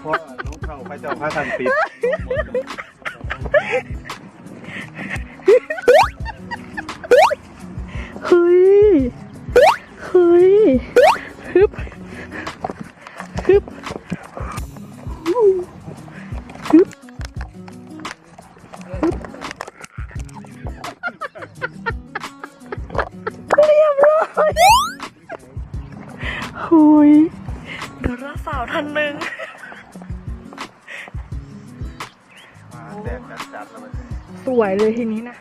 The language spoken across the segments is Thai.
เพราะลูกเขาพระเจ้าพระทันติด ยบร้อยหุยดาราสาวท่านหนึ่งแดดจัดๆแล้วมันสวยเลยทีนี้นะ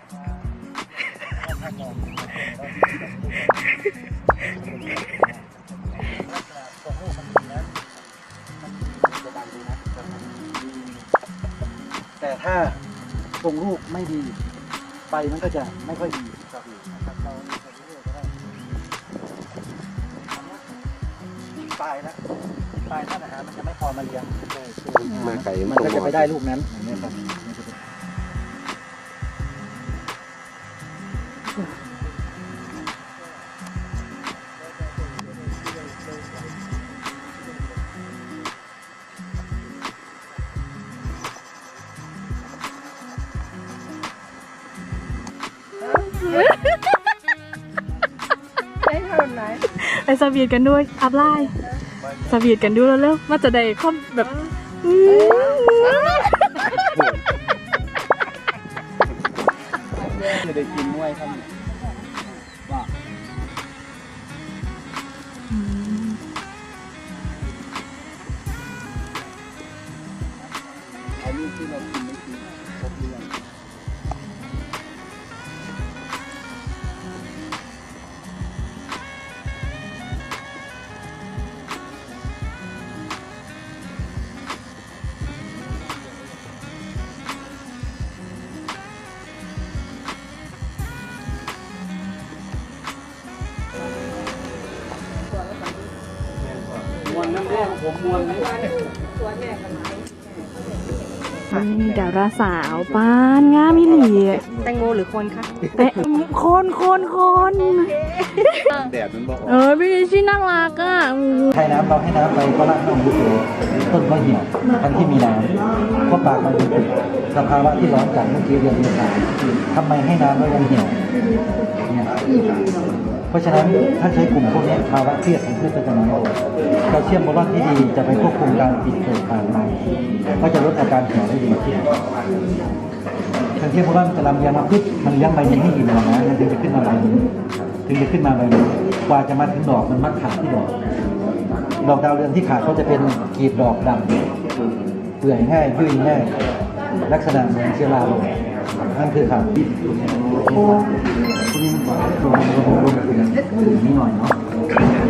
แต่ถ้าทรงลูกไม่ดีใบมันก็จะไม่ค่อยดีครับ ปลายนะปลายท่านอาหารมันจะไม่พอมาเลี้ยงมาไก่มันก็จะไปได้ลูกนั้นอย่างนี้ยครับ ไปสวีทกันด้วย อัพไลน์สวีทกันด้วยแล้วเร็วๆว่าจะได้ข้อมแบบจะได้กินมวยครับว่าอืมเอาลูกที่เรากินไม่กินครบเรื่อง มวนน้ำแดงผมมวนเลยนี่ดาราสาวปานงามมิหลีแตงโมหรือคนคะแต่คนคนคนแดดมันบอกเออพี่ดิชี่น่ารักอะอืมให้น้ำเราให้น้ำไปก็ละน้ำดูต้นก็เหี่ยวทันที่มีน้ำก็ปากมันเป็นปิดสภาวะที่ร้อนจัดเมื่อกี้เรียนเรียนถามทำไมให้น้ำแล้วยังเหี่ยวเนี่ย เพราะฉะนั้นถ้าใช้กลุ่มพวกนี้ภาวะเครียดของพืชก็จะน้อยลงแคลเซียมโบรอนที่ดีจะไปควบคุมการติดเกิดผ่านในก็จะลดอาการเหี่ยวได้ดีขึ้นแคลเซียมโบรอนจะลำเลียงมาพืชมันเลี้ยงใบนี้ให้อิ่มนะมันถึงจะขึ้นมาใบนี้ถึงจะขึ้นมาใบนี้กว่าจะมาถึงดอกมันมัดขาดที่ดอกดอกดาวเรืองที่ขาดก็จะเป็นกีบดอกดำเปื่อยง่ายยุ่ยง่ายลักษณะเหมือนเชื้อราลย นั่นคือขาดที่คุณนี่มันบอกรวมรวมรวมกันนิดหน่อยเนาะ